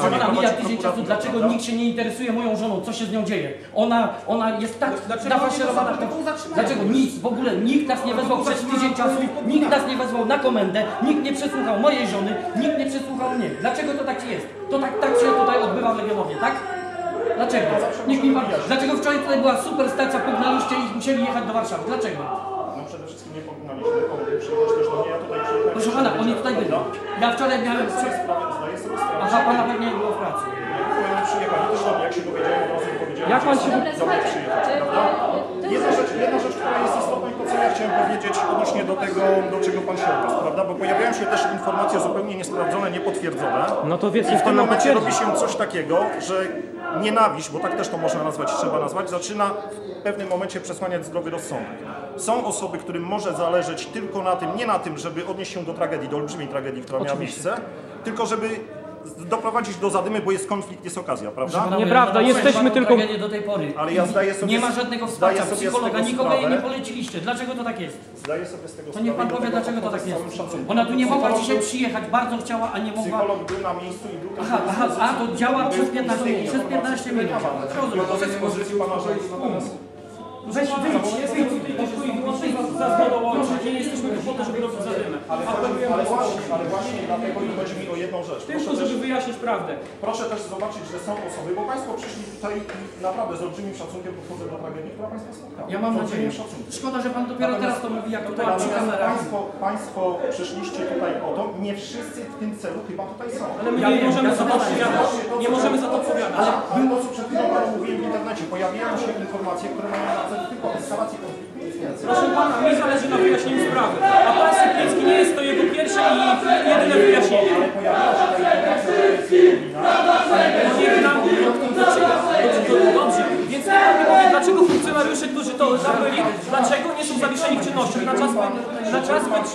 Ona mija tydzień czasu, dlaczego nikt się nie interesuje moją żoną, co się z nią dzieje? Ona, ona jest tak Dlaczego nafaszerowana. Dlaczego nic, w ogóle nikt nas nie wezwał przez tydzień czasu, nikt nas nie wezwał na komendę, nikt nie przesłuchał mojej żony, nikt nie przesłuchał mnie. Dlaczego to tak jest? To tak, tak się tutaj odbywa w Legionowie, tak? Dlaczego? Nikt mi pan, dlaczego wczoraj tutaj była super stacja, pognaliście i musieli jechać do Warszawy? Dlaczego? No przede wszystkim nie pognaliśmy, pomogli przyjechać też do mnie, ja tutaj przyjechałem. Proszę pana, oni tutaj byli. Ja wczoraj miałem... Aha, pana pewnie nie było w pracy. Przyjechali też do mnie, jak się dowiedziałem, od razu powiedziałem, Jak że pan się- Dobra, przyjechać, słuchajcie, prawda? Jedna rzecz, jedna rzecz, która jest istotna i to, co ja chciałem powiedzieć odnośnie do tego, do czego Pan się odniósł, prawda? Bo pojawiają się też informacje zupełnie niesprawdzone, niepotwierdzone. No to wie, I w tym momencie robi się coś takiego, że nienawiść, bo tak też to można nazwać, trzeba nazwać, zaczyna w pewnym momencie przesłaniać zdrowy rozsądek. Są osoby, którym może zależeć tylko na tym, nie na tym, żeby odnieść się do tragedii, do olbrzymiej tragedii, która miała miejsce, tylko żeby doprowadzić do zadymy, bo jest konflikt, jest okazja, prawda? Nieprawda, Ja jesteśmy tylko- do tej pory. Ale ja zdaję sobie Nie ma żadnego wsparcia psychologa, nikogo jej nie poleciliście. Dlaczego to tak jest? Zdaję sobie z tego To niech pan powie, dlaczego to tak jest. Ona tu nie mogła Psycholog dzisiaj przyjechać, bardzo chciała, a nie mogła. Psycholog był na miejscu i był Aha, aha, a to działa przez z 15 tych przez informacji, 15 które minut. Rozumiem. Weź wyjdź, wyjdź wyłącznie za zgodą łączyć. Nie jesteśmy tu po to, żeby robić zadymę. Ale, właśnie, ale właśnie dlatego chodzi mi o jedną rzecz. Proszę wyjaśnić prawdę. proszę też zobaczyć, że są osoby, bo Państwo przyszli tutaj i naprawdę z olbrzymim szacunkiem podchodzę do tragedii, która Państwa spotkała. Ja mam nadzieję. Szkoda, że pan dopiero teraz to mówi, jak tutaj przy Natomiast kamerach. państwo, państwo przyszliście tutaj o to, nie wszyscy w tym celu chyba tutaj są. Ale my Ja nie wiem, możemy za to odpowiadać. Nie możemy za to odpowiadać. Ale, to, co przed chwilą Panu mówiłem w internecie, pojawiają się informacje, które mają na celu tylko eskalację konfliktu. Proszę pana, mi zależy na wyjaśnieniu sprawy. A pan Sypiński nie jest to jego pierwsze i jedyne wyjaśnienie. Na czas być,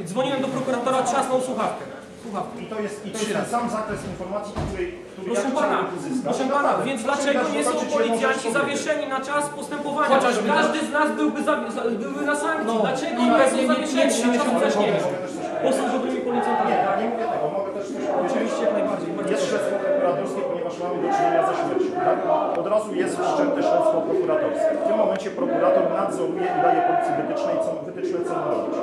y, dzwoniłem do prokuratora, trzasnął słuchawkę. Słuchawkę. I to jest, i to jest ten sam zakres informacji, który, który Proszę ja pana, proszę pana, więc dlaczego nie są policjanci zawieszeni na czas postępowania? Chociażby Każdy z nas byłby, za- byłby na sankcji. No, Dlaczego i nie są zawieszeni na czas wcześniej? Też coś Bo są dobrymi policjantami. Nie, ja nie mówię tego, mogę też coś powiedzieć. Oczywiście jak najbardziej. Jest śledztwo prokuratorskie, ponieważ mamy do czynienia ze śmiercią. Tak? Od razu jest wszczęte śledztwo prokuratorskie. W tym momencie prokurator nadzoruje i daje policji wytyczne, co, wytyczne, co ma robić.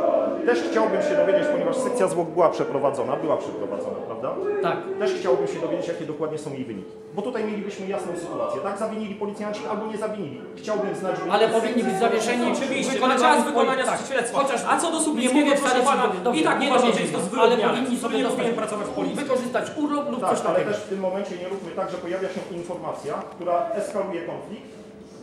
Też chciałbym się dowiedzieć, ponieważ sekcja zwłok była przeprowadzona, była przeprowadzona, prawda? Tak. Też chciałbym się dowiedzieć, jakie dokładnie są jej wyniki. Bo tutaj mielibyśmy jasną sytuację. Tak zawinili policjanci albo nie zawinili. Chciałbym znać wyniki. Ale powinni być zawieszeni. Oczywiście, na czas swoje- wykonania tak. śledztwa. Chociaż A co do mówię proszę wcale, pana, dobrze, i tak nie uważam, że jest to. Ale powinni sobie nie powinien pracować w policji. wykorzystać urlop lub Tak, coś ale takiego. też w tym momencie nie róbmy tak, że pojawia się informacja, która eskaluje konflikt,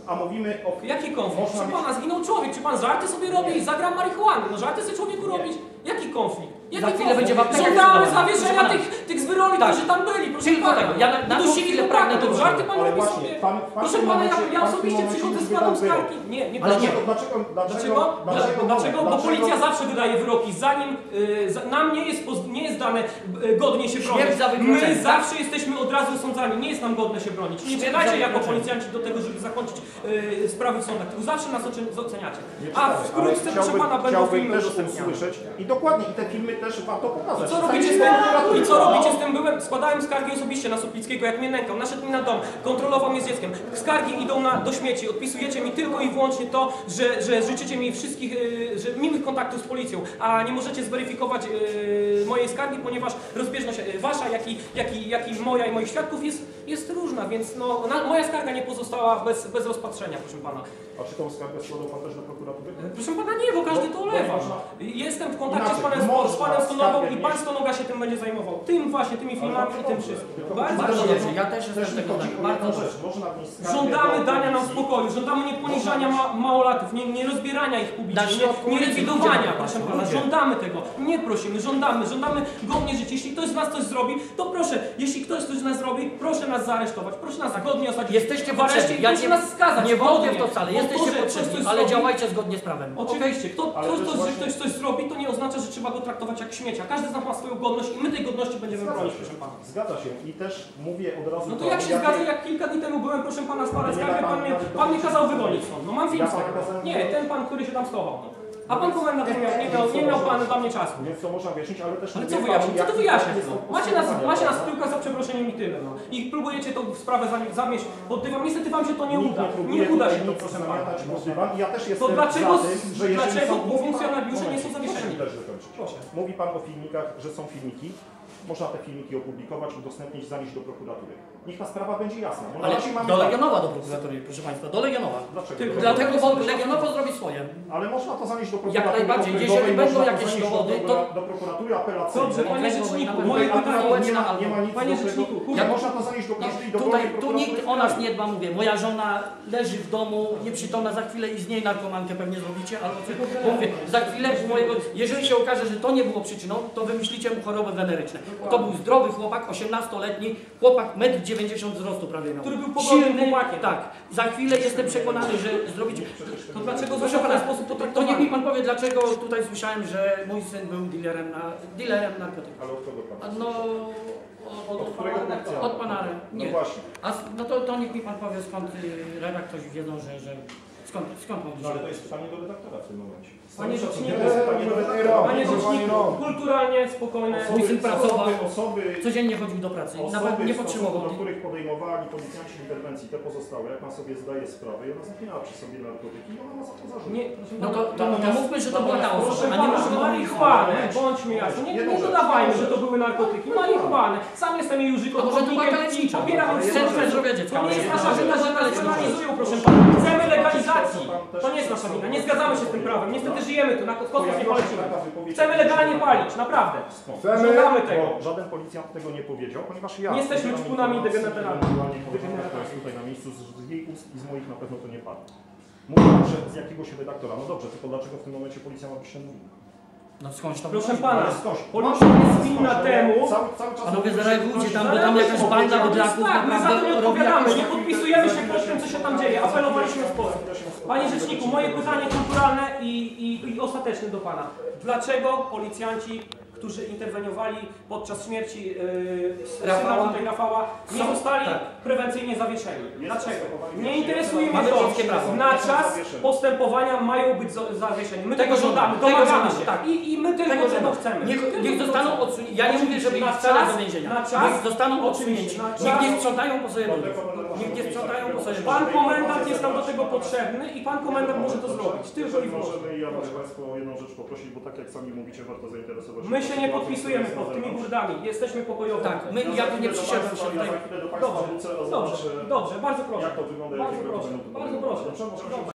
a mówimy o... Jaki konflikt? Można mieć- pana, zginął człowiek. Czy pan żarty sobie robi i zagra marihuany? No żarty sobie człowieku robić? Jaki konflikt? Jaki Za chwilę konflikt? będzie w aptekach Żądamy zawieszenia tych, tych zwyroli, Tak. którzy tam byli, proszę Tylko pana. tego. Ja na- na tą chwilę pragnę to żarty pan Ale robi właśnie, sobie. pan- pan Proszę pana, ja, momencie- ja osobiście przychodzę, wydał wyrok. skargi. Nie, nie Ale nie, Dlaczego? Dlaczego? Dlaczego? Dlaczego? Bo policja zawsze wydaje wyroki, zanim y, za, nam nie jest, nie jest dane y, godnie się bronić. My tak? zawsze jesteśmy od razu osądzani, nie jest nam godne się bronić. Nie za jako policjanci do tego, żeby zakończyć y, sprawy w sądach, tylko zawsze nas ocen- oceniacie. A wkrótce, proszę pana, będą chciałbym filmy też o tym udostępniane. słyszeć i dokładnie, i te filmy też warto pokazać. Co robicie z tym? I co robicie z tym? Byłem, składałem skargi osobiście na Suplickiego, jak mnie nękał, naszedł mi na dom, kontrolował mnie z dzieckiem. Skargi idą na, do śmieci, odpisujecie mi tylko i wyłącznie to, że, że życzycie mi wszystkich, yy, że miłych kontaktów z policją, a nie możecie zweryfikować yy, mojej skargi, ponieważ rozbieżność yy, wasza, jak i, jak, i, jak i moja i moich świadków jest, jest różna, więc no, na, moja skarga nie pozostała bez, bez rozpatrzenia, proszę pana. A czy tą skargę składał pan też do prokuratury? Proszę pana, nie, bo każdy to olewa. można- Jestem w kontakcie z panem, z panem Stonogą skargę i pan. Stonoga się tym będzie zajmował. Tym właśnie, tymi filmami i tym wszystkim. Bardzo Bardzo dobrze. ja też jestem tego tak, bardzo dobrze. Żądamy dania nam spokoju, żądamy nie poniżania ma małolatów, nie, nie rozbierania ich publicznie, nie, nie likwidowania, proszę pana. Żądamy tego, nie prosimy, żądamy, żądamy godnie żyć. Jeśli ktoś z nas coś zrobi, to proszę, jeśli ktoś coś z nas zrobi, proszę nas zaaresztować, proszę nas godnie osadzić Jesteście w areszcie i proszę nas skazać nie wątpię w to wcale. Jesteście potrzebni, ale zrobi, działajcie zgodnie z prawem. Oczywiście, kto, że właśnie- ktoś coś zrobi, to nie oznacza, że trzeba go traktować jak śmiecia. Każdy z nas ma swoją godność i my tej godności będziemy Się. proszę pana. Zgadza się i też mówię od razu No to to, jak się zgadza, jak kilka dni temu byłem, proszę pana, z ma pan pan mnie, pan kazał wygonić stąd. No mam film z tego. Nie, ten pan, który się tam schował. No. A pan komendant nie miał, nie miał, nie miał pan dla mnie czasu. Więc to można wyjaśnić, ale też Ale co wyjaśnić? Co to wyjaśniać? No? Macie nas, macie nas tyłkach za przeproszeniem i tyle. No. I próbujecie tą sprawę zamie- zamieść pod dywan. Niestety wam się to nie uda. Nie uda się to, proszę pana. ja też To jestem dlaczego, za tym, że dlaczego funkcjonariusze nie są zawieszeni? Proszę. Mówi Pan o filmikach, że są filmiki. Można te filmiki opublikować, udostępnić, zanieść do prokuratury. Niech ta sprawa będzie jasna. Bo Ale mamy do tak- Legionowa do prokuratury, proszę Państwa, do Legionowa. Dlaczego? Tylko Do- Dlatego, bo Legionowo zrobi swoje. Ale można to zanieść do prokuratury. najbardziej. okręgowej, Jeżeli będą jakieś dowody, do, to- do prokuratury apelacyjnej. Dobrze, panie rzeczniku, moje pytanie... nie ma, albo- nie ma nic Panie rzeczniku, Jak można to zanieść do każdej do tutaj, tu nikt o nas nie dba, mówię. Moja żona leży w domu, nieprzytomna, za chwilę i z niej narkomankę pewnie zrobicie, albo mówię, za chwilę mojego, jeżeli się okaże, że to nie było przyczyną, to wymyślicie mu choroby weneryczne. To był zdrowy chłopak, 18-letni, chłopak 1,90 m wzrostu prawie miał. Który był chłopakiem. Tak. Za chwilę jestem przekonany, że zrobicie. To dlaczego Proszę w pana, ten sposób to, niech mi pan powie, dlaczego tutaj słyszałem, że mój syn był dealerem, na, dealerem narkotyków. Ale od kogo pan? No, od, Od którego policjanta? od pana. No Nie. właśnie. A no to, to niech mi pan powie, skąd y, redaktorzy wiedzą, że, że skąd, skąd mam No ale to jest pytanie do redaktora w tym momencie. Panie rzeczniku, to. Panie rzeczniku, kulturalnie, spokojne. Syn pracował. Codziennie chodził do pracy i nawet nie potrzebował. do których podejmowali policjanci interwencji, te pozostałe, jak pan sobie zdaje sprawę, i ona zapinała przy sobie narkotyki i ona ma za to zarzut. No to, to, to mówmy, że to była ta osoba, a nie możemy marihuanę, bądźmy jasni, nie, nie dodawajmy, że to były narkotyki, marihuanę. Sam jestem jej użytkownikiem. To kalecznicza? Popieram serca. Zdrowia Dziecka. To nie jest nasza wina, to że kalecznicza? penalizują, proszę pana. Chcemy legalizacji. To nie jest nasza wina, nie zgadzamy się z tym prawem. Niestety żyjemy tu, na kosmos nie polecimy. Chcemy legalnie palić, naprawdę. Żądamy tego. Bo żaden policjant tego nie powiedział, ponieważ ja... Nie jesteśmy czpunami ewentualnie koleżanka, która jest tutaj na miejscu, z, jej ust i z moich na pewno to nie padło. Mówią, że z jakiegoś redaktora. No dobrze, tylko dlaczego w tym momencie policja ma być się mówić? No skądś to Proszę pana, policja jest winna temu, Panowie, zareagujcie tam, bo tam jakaś banda bydlaków tak, my za to nie naprawdę robi odpowiadamy, jakieś... nie podpisujemy się pod tym, co się tam dzieje. Apelowaliśmy w sposób. Panie Rzeczniku, moje pytanie kulturalne i, i, i ostateczne do Pana. Dlaczego policjanci, którzy interweniowali podczas śmierci yy, syna Rafała? tutaj Rafała, nie Są- zostali tak. prewencyjnie zawieszeni? Dlaczego? Nie interesuje mnie to. Na czas postępowania mają być za- zawieszeni. My tego, Tego żądamy, żądamy, tego domagamy żądamy, się. tak. I, I my tylko Tego, że tego chcemy. Niech, niech tego zostaną odsunięci. Ja nie mówię, żeby ich wcale do więzienia. na czas- Niech zostaną oczywiście, odsunięci. Niech nie sprzątają po sobie. Niech nie sprzątają po sobie Pan komendant jest nam do tego potrzebny i pan komendant może to zrobić. Tylko i Jeżeli wyłącznie. możemy, ja was Państwo o jedną rzecz poprosić, bo tak jak sami mówicie, warto zainteresować My się nie podpisujemy pod tymi burdami. Jesteśmy pokojowi. Tak, my, ja tu nie przyszedłem się tutaj... Dobrze, dobrze, dobrze, bardzo proszę. jak to wygląda, Bardzo proszę, bardzo proszę.